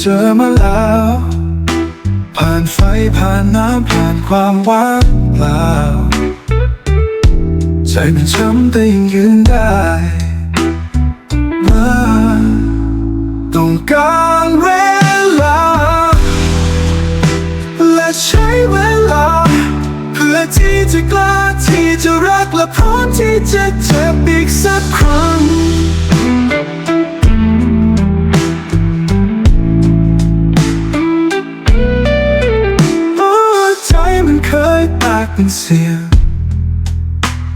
เจอมาแล้ว ผ่านไฟผ่านน้ำผ่านความว่างเปล่า ใจมันช้ำแต่ยังยืนได้มื่อต้องการเวลา และใช้เวลา เพื่อที่จะกล้าที่จะรักและพร้อมที่จะเจ็บอีกสักครั้ง เป็นเสีย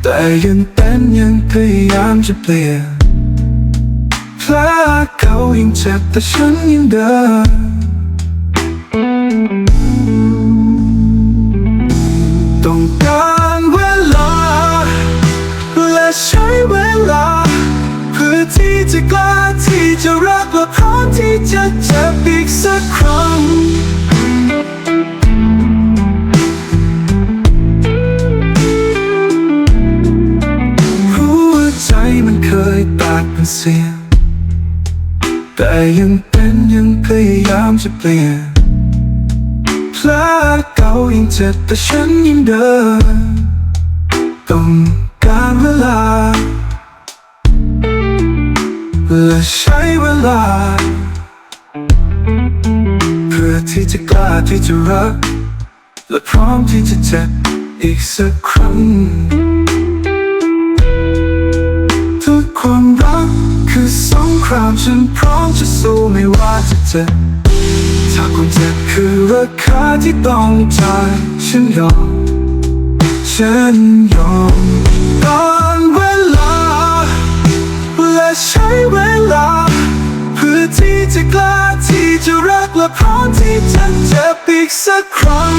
แต่ยังเป็นยังพยายามจะเปลี่ยนแผลเก่ายังเจ็บแต่ฉันยังเดินต้องการเวลา และใช้เวลา เพื่อที่จะกล้าที่จะรักและพร้อมที่จะเจ็บอีกสักครั้ง เป็นเสียง แต่ยังเป็นยังพยายามจะเปลี่ยนแผลเก่ายังเจ็บแต่ฉันยังเดินต้องการเวลาและใช้เวลา เพื่อที่จะกล้าที่จะรัก และพร้อมที่จะเจ็บอีกสักครั้งามฉันพร้อมจะสู้ไม่ว่าจะเจ็บถ้าความเจ็บคือราคาที่ต้องจ่ายฉันยอมฉันยอมตอนเวลา และใช้เวลา เพื่อที่จะกล้าที่จะรักและพร้อมที่จะเจ็บอีกสักครั้ง